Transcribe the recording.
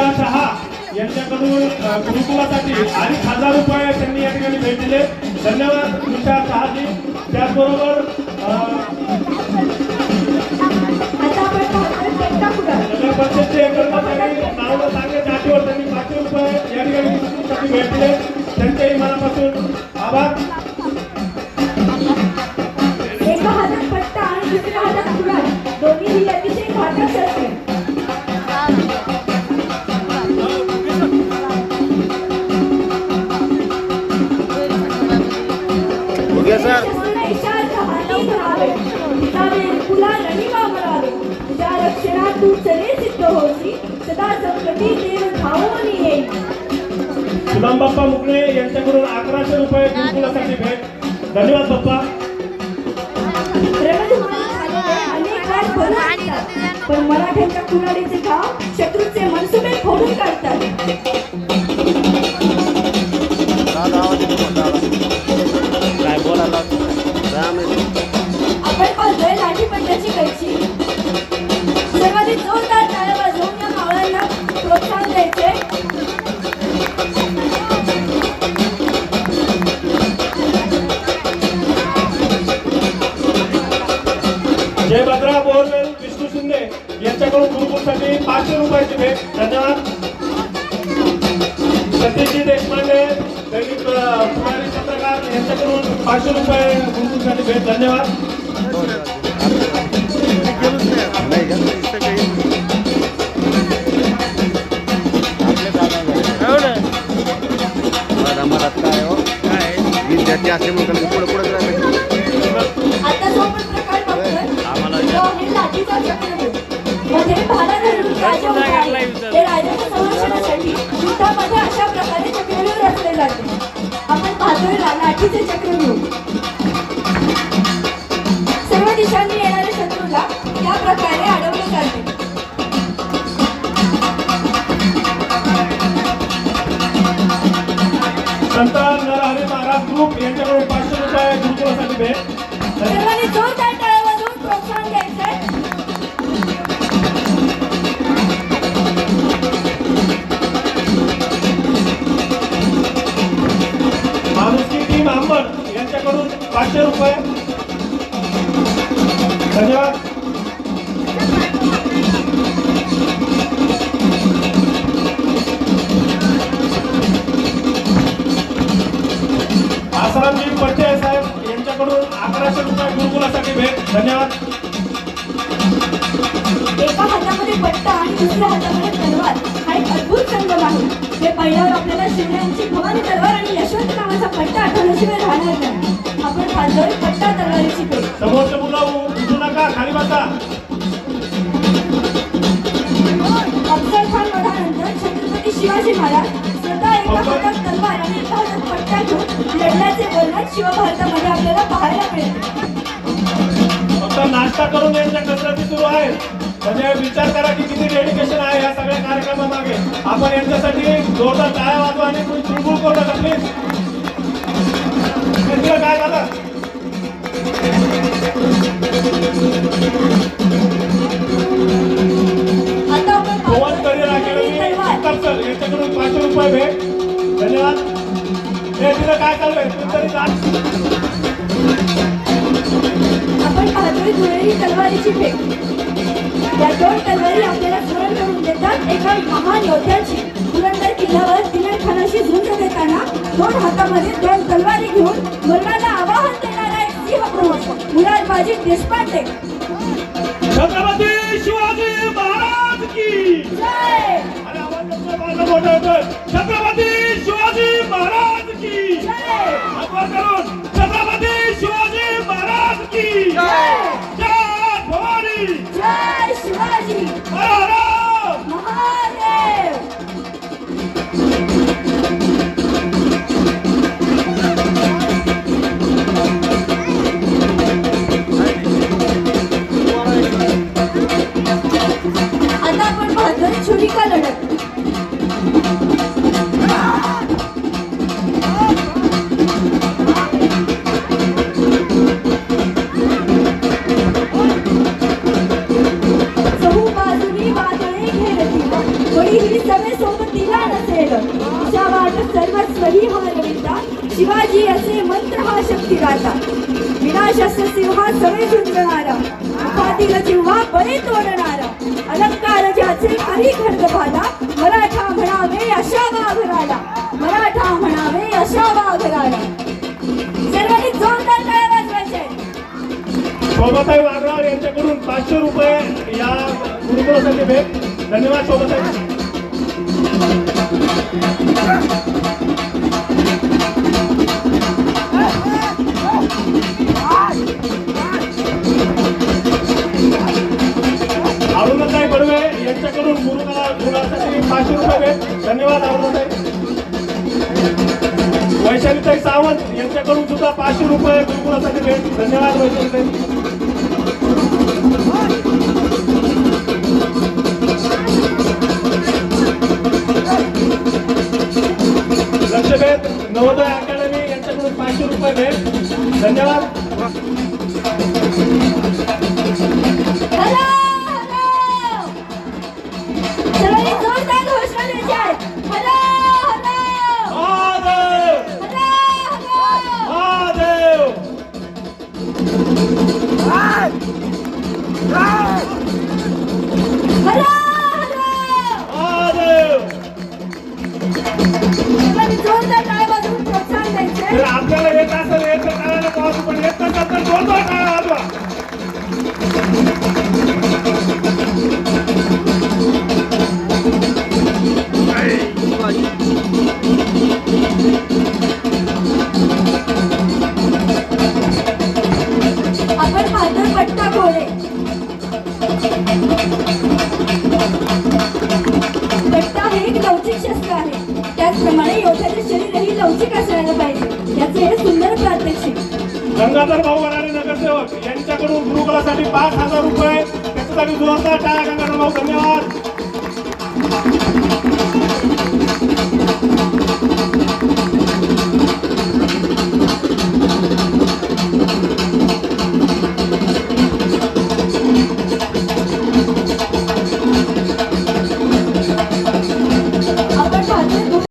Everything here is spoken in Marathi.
तुषार शहा यांच्याकडून गुरुकुलासाठी अडीच हजार रुपये त्यांनी या ठिकाणी भेट दिले धन्यवाद तुषार शहाजी. त्याचबरोबर नगर परिषदचे कर्मचारी नावलं आठवण त्यांनी पाचशे रुपये या ठिकाणी भेट दिले त्यांच्याही मनापासून आभार. सुदाम बाप्पा मुकणे यांच्याकडून अकराशे रुपये गुरुकुलासाठी भेट. धन्यवाद बाप्पा. पण मराठ्यांच्या कुणाडीचे घाव शत्रूचे मनसुबे फोडून काढतात. धन्यवाद. सतीशजी देशपांडे पुढारी पत्रकार यांच्याकडून पाचशे रुपये गुरुकुलसाठी भेट. धन्यवाद. मला काय हो? काय? विद्यार्थी असे म्हणतात 이제 दुसऱ्या हातामध्ये तलवार हा एक अद्भुत संगम आहे. हे पाहिल्यावर आपल्याला भवानी तलवार आणि यशवंत नावाचा पट्टा आठवण्याशिवाय राहणार नाही. आपण पाहतोय पट्टा तलवारीची पेट समोरचे मुलं उठू नका खाली बसा. अफजल खान वधानंतर छत्रपती शिवाजी महाराज स्वतः एका हातात तलवार आणि एका हातात पट्टा घेऊन लढल्याचे वर्णन शिवभारतामध्ये आपल्याला पाहायला मिळते फक्त नाश्ता करून यांच्या कसरती सुरू आहेत म्हणजे विचार करा की किती डेडिकेशन आहे या सगळ्या कार्यक्रमामागे. आपण यांच्यासाठी जोरदार टाळ्या वाजवा आणि कोणी चुळबुळ करू नका प्लीज काय झालं? पवन करिअर अकॅडमी सर यांच्याकडून पाचशे रुपये भेट. धन्यवाद. हे तिथं काय चालू आहे? तुम्ही तरी पाहतोय दुहेरी तलवारीची फेक. या दोन तलवारी आपल्याला स्मरण करून देतात एका महान योद्ध्याची. पुरंदर किल्ल्यावर दिलेर खानाशी झुंज देताना दोन हातामध्ये दोन तलवारी घेऊन मरणाला आवाहन देणारा एक सिंह प्रमुख मुरारबाजी देशपांडे छत्रपती शिवाजी महाराज की जय. छत्रपती शिवाजी महाराज की जय! करून. राहता विनाशस्त्र सिंहा सवे झुंजणारा उपाधीला जिव्हा बळे तोडणारा अलंकार ज्याचे करी खर्च पाला मराठा म्हणावे अशा वाघराला मराठा म्हणावे अशा वाघराला. सर्वांनी जोरदार काय वाजवायचे आहेत. शोभाताई वाघराव यांच्याकडून पाचशे रुपये या गुरुकुलासाठी भेट. धन्यवाद शोभाताई. सुद्धा पाचशे रुपये गुरुकुलासाठी भेट? धन्यवाद वैशालीताई लक्षभेद नवोदय अकॅडमी यांच्याकडून पाचशे रुपये भेट. धन्यवाद. शरीरही लवचिक असायला पाहिजे? याचे हे सुंदर प्रात्यक्षिक. गंगाधर भाऊ वराडे नगरसेवक यांच्याकडून गुरुकुलासाठी पाच हजार रुपये त्याच्यासाठी जोरदार टाळ्या गंगाधर भाऊ धन्यवाद.